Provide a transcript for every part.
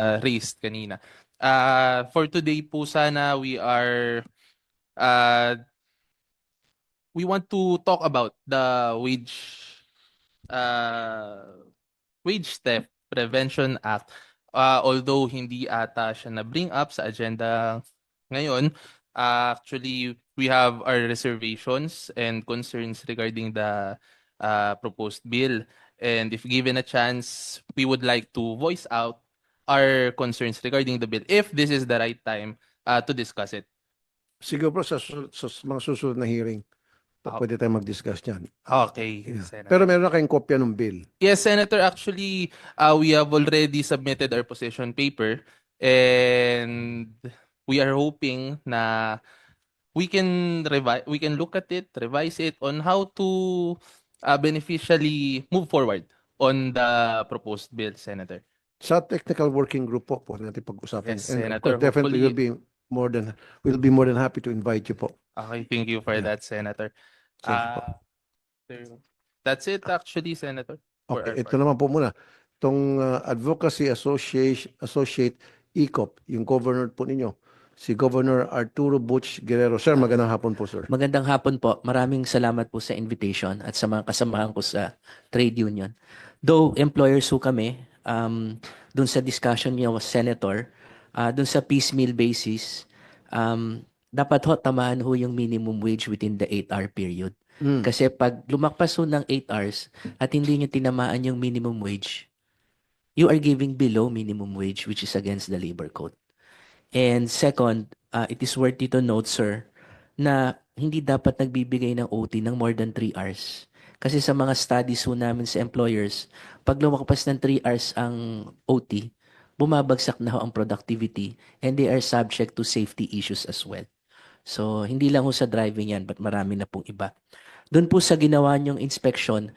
uh, raised kanina. Uh, for today po sana we are uh, we want to talk about the wage uh, wage theft prevention act uh, although hindi ata siya na bring up sa agenda ngayon uh, actually we have our reservations and concerns regarding the uh, proposed bill and if given a chance we would like to voice out our concerns regarding the bill if this is the right time uh, to discuss it Siguro po sa, su- sa mga susunod na hearing, Ah. pwede tayo mag-discuss yan. okay Yeah. Senator. Pero meron na kayong kopya ng bill. Yes, Senator. Actually, uh, we have already submitted our position paper and we are hoping na we can revise, we can look at it, revise it on how to uh, beneficially move forward on the proposed bill, Senator. Sa technical working group po, po natin pag-usapan. Yes, And of Senator. course, definitely will Hopefully- be more than, we'll be more than happy to invite you po. Okay, thank you for Yeah. that, Senator. Thank you po. Uh, there- that's it actually, Senator. for our Okay, ito part. naman po muna. Itong uh, Advocacy Association, Associate ECOP, yung governor po ninyo, si Governor Arturo Butch Guerrero. Sir, magandang hapon po, sir. Magandang hapon po. Maraming salamat po sa invitation at sa mga kasamahan ko sa trade union. Though employers ho kami, um, dun sa discussion niyo with Senator, uh, dun sa piecemeal basis, um, dapat ho tamaan ho yung minimum wage within the 8-hour period. Mm. Kasi pag lumakpas ho ng 8 hours at hindi niyo tinamaan yung minimum wage, you are giving below minimum wage which is against the labor code. And second, uh, it is worthy to note, sir, na hindi dapat nagbibigay ng OT ng more than 3 hours. Kasi sa mga studies ho namin sa employers, pag lumakpas ng 3 hours ang OT, bumabagsak na ho ang productivity and they are subject to safety issues as well. So, hindi lang ho sa driving yan, but marami na pong iba. Doon po sa ginawa niyong inspection,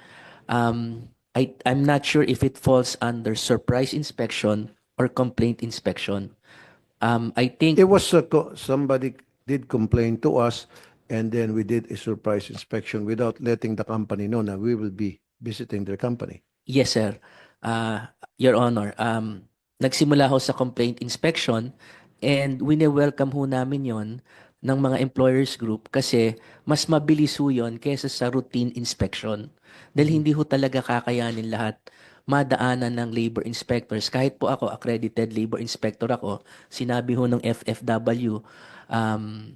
um, I, I'm not sure if it falls under surprise inspection or complaint inspection. Um, I think It was, co- somebody did complain to us and then we did a surprise inspection without letting the company know na we will be visiting their company. Yes, sir. Uh, Your Honor, um, nagsimula ho sa complaint inspection and wini-welcome ho namin yon ng mga employers group kasi mas mabilis ho yun kaysa sa routine inspection. Dahil hindi ho talaga kakayanin lahat madaanan ng labor inspectors. Kahit po ako, accredited labor inspector ako, sinabi ho ng FFW um,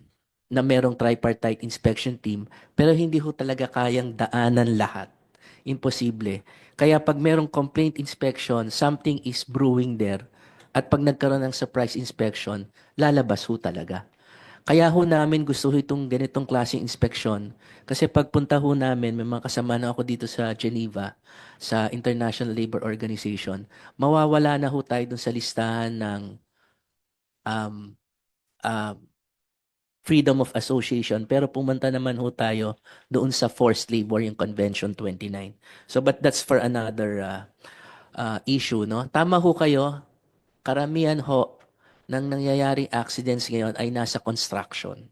na merong tripartite inspection team, pero hindi ho talaga kayang daanan lahat. Imposible. Kaya pag merong complaint inspection, something is brewing there. At pag nagkaroon ng surprise inspection, lalabas ho talaga. Kaya ho namin gusto ho itong ganitong klaseng inspection. Kasi pagpunta ho namin, may mga kasama na ako dito sa Geneva, sa International Labor Organization, mawawala na ho tayo dun sa listahan ng um, uh, freedom of association. Pero pumunta naman ho tayo doon sa forced labor, yung Convention 29. So, but that's for another uh, uh, issue, no? Tama ho kayo, karamihan ho ng nangyayaring accidents ngayon ay nasa construction.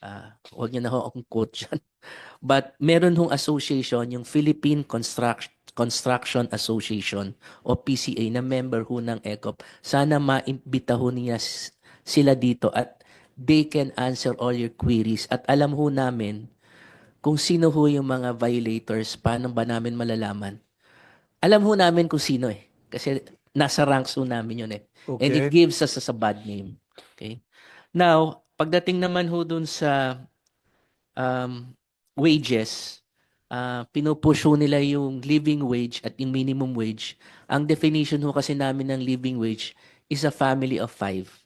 Ah, huwag niyo na ho akong quote dyan. But meron hong association, yung Philippine Construct Construction Association o PCA na member ho ng ECOP. Sana maimbita ho niya sila dito at they can answer all your queries. At alam ho namin kung sino ho yung mga violators, paano ba namin malalaman? Alam ho namin kung sino eh. Kasi nasa ranks ho namin yun eh. And it Okay. gives us a bad name. Okay? Now, pagdating naman ho dun sa um, wages, uh, pinupush ho nila yung living wage at yung minimum wage. Ang definition ho kasi namin ng living wage is a family of five.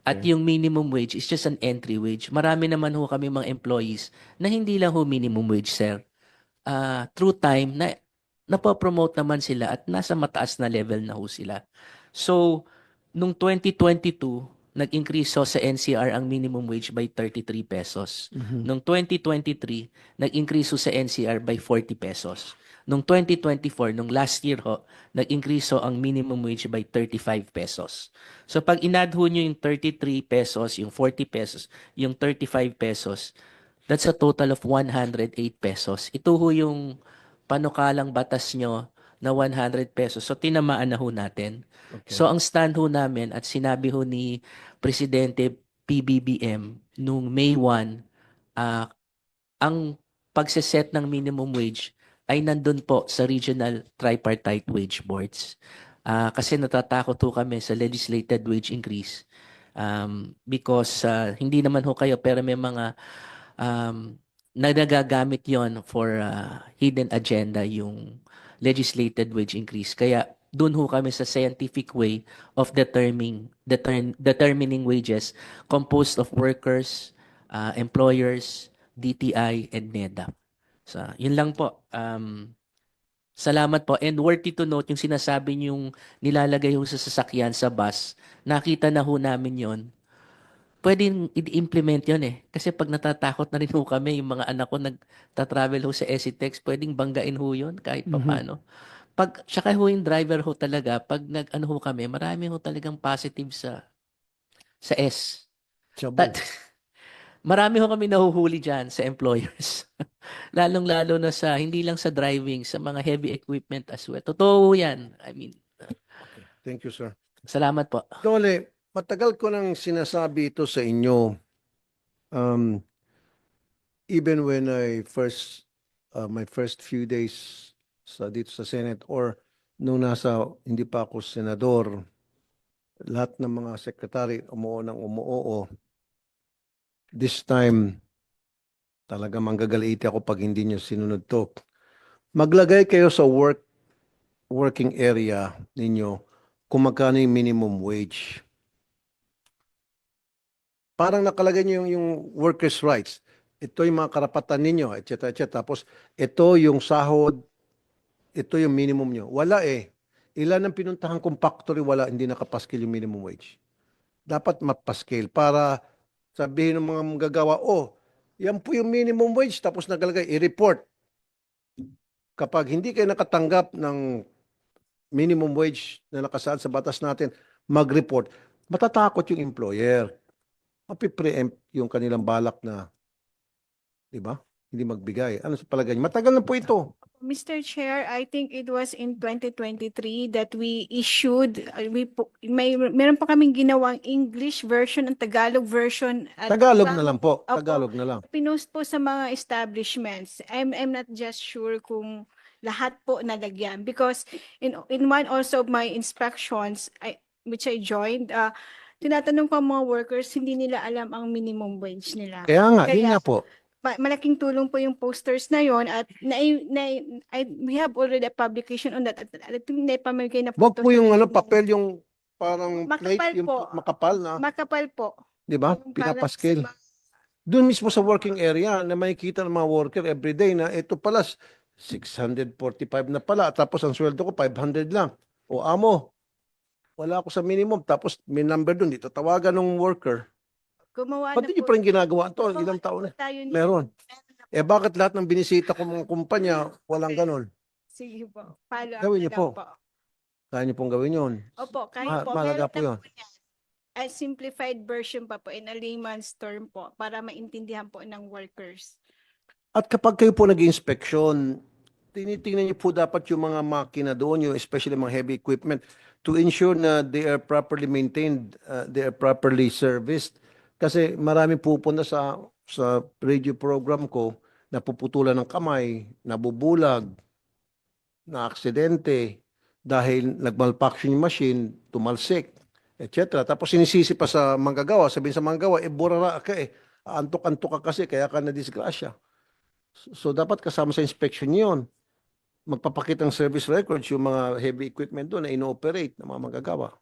At yung minimum wage is just an entry wage. Marami naman ho kami mga employees na hindi lang ho minimum wage, sir. Uh, through time, na napopromote naman sila at nasa mataas na level na ho sila. So, nung 2022, nag-increase ho sa NCR ang minimum wage by 33 pesos. Mhm. Nung 2023, nag-increase ho sa NCR by 40 pesos. Nung 2024, nung last year ho, nag-increase ho ang minimum wage by 35 pesos. So pag inad ho nyo yung 33 pesos, yung 40 pesos, yung 35 pesos, that's a total of 108 pesos. Ito ho yung panukalang batas nyo na 100 pesos. So tinamaan na ho natin. Okay. So ang stand ho namin at sinabi ho ni Presidente PBBM nung May 1, ah, ang pagseset ng minimum wage ay nandun po sa regional tripartite wage boards. Ah, kasi natatakot ho kami sa legislated wage increase um, because ah, hindi naman ho kayo pero may mga um, na nagagamit yon for ah, hidden agenda yung legislated wage increase. Kaya doon ho kami sa scientific way of determining determ, determining wages composed of workers, uh, employers, DTI, and NEDA. So, yun lang po. Um, salamat po. And worthy to note, yung sinasabi niyong nilalagay ho sa sasakyan sa bus, nakita na ho namin yon pwedeng i-implement yon eh. Kasi pag natatakot na rin ho kami, yung mga anak ko nagta-travel ho sa ECTEX, pwedeng banggain ho yun kahit Mhm. papaano. Pag, tsaka ho yung driver ho talaga, pag nag-ano ho kami, marami ho talagang positive sa sa S. Chabo. Tat- marami ho kami nahuhuli dyan sa employers. Lalong-lalo na sa, hindi lang sa driving, sa mga heavy equipment as well. Totoo yan. I mean, Thank you, sir. salamat po. Dole, matagal ko nang sinasabi ito sa inyo. Um, even when I first, uh, my first few days sa dito sa Senate or nung nasa, hindi pa ako senador, lahat ng mga sekretary umuo ng umuoo. This time, talaga manggagaliiti ako pag hindi nyo sinunod to. Maglagay kayo sa work working area ninyo kung magkano yung minimum wage. Parang nakalagay niyo yung, yung workers' rights. Ito yung mga karapatan ninyo, etc. etc. Tapos ito yung sahod, ito yung minimum nyo. Wala eh. Ilan ang pinuntahan kong factory, wala, hindi nakapaskil yung minimum wage. Dapat mapaskil para sabihin ng mga manggagawa, oh, yan po yung minimum wage, tapos nagalagay, i-report. Kapag hindi kayo nakatanggap ng minimum wage na nakasaad sa batas natin, mag-report, matatakot yung employer. Mapipreempt yung kanilang balak na, di ba? Hindi magbigay. Ano sa palagay niyo? Matagal na po ito. Mr. Chair, I think it was in 2023 that we issued, uh, we, po- may, meron pa kaming ginawang English version and Tagalog version. at Tagalog na lang po. Opo. Tagalog na lang. Pinost po sa mga establishments. I'm, I'm not just sure kung lahat po nalagyan. Because in, in one also of my inspections, I, which I joined, uh, tinatanong ang mga workers, hindi nila alam ang minimum wage nila. Kaya nga, yun Kaya- nga po. Ma- malaking tulong po yung posters na yon at na, na, I, we have already a publication on that at at ito naipamigay na Wag to po yung ano, papel, yung parang Makapal plate, yung po. makapal na, makapal po di ba? Sa Pinapaskil. Doon mismo sa working area na makikita ng mga worker everyday na ito pala 645 na pala tapos ang sweldo ko 500 lang. O amo, wala ako sa minimum tapos may number doon dito tawagan ng worker. Gumawa Ba't na po pa rin ginagawa to? gumawa Ilang taon na? tayo. Meron. Eh bakit lahat ng binisita ko mga kumpanya walang ganon? sige po follow up Gawin na niyo lang po. po. Kaya niyo pong gawin yun. opo kahit Ma- po mahalaga meron po na yun. yan. a simplified version pa po in a layman's term po para maintindihan po ng workers At kapag kayo po nag-inspection, tinitingnan niyo po dapat yung mga makina doon, yung especially mga heavy equipment, to ensure na they are properly maintained, uh, they are properly serviced. Kasi marami pupunta sa sa radio program ko, napuputulan ng kamay, nabubulag, na aksidente dahil nagmalfunction yung machine, tumalsik, etc. Tapos sinisisi pa sa manggagawa, sabihin sa manggagawa, eh burara ka eh, antok-antok ka kasi kaya ka na-disgrasya. So, so dapat kasama sa inspection yun. Magpapakita ng service records yung mga heavy equipment doon na ino-operate ng mga manggagawa.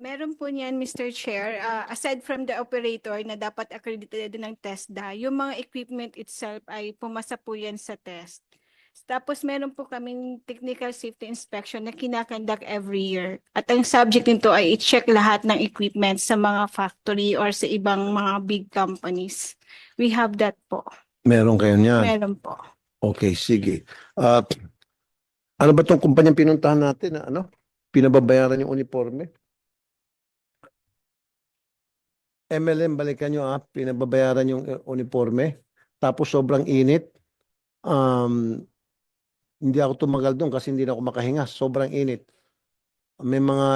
Meron po niyan, Mr. Chair, uh, aside from the operator na dapat accredited din ng TESDA, yung mga equipment itself ay pumasa po yan sa test. Tapos meron po kaming technical safety inspection na kinakandak every year. At ang subject nito ay i-check lahat ng equipment sa mga factory or sa ibang mga big companies. We have that po. Meron kayo niyan. Meron po. Okay, sige. Uh, ano ba itong kumpanyang pinuntahan natin na ano? Pinababayaran yung uniforme? MLM, balikan nyo ah, pinababayaran yung uh, uniforme. Tapos sobrang init. Um, hindi ako tumagal doon kasi hindi na ako makahinga. Sobrang init. May mga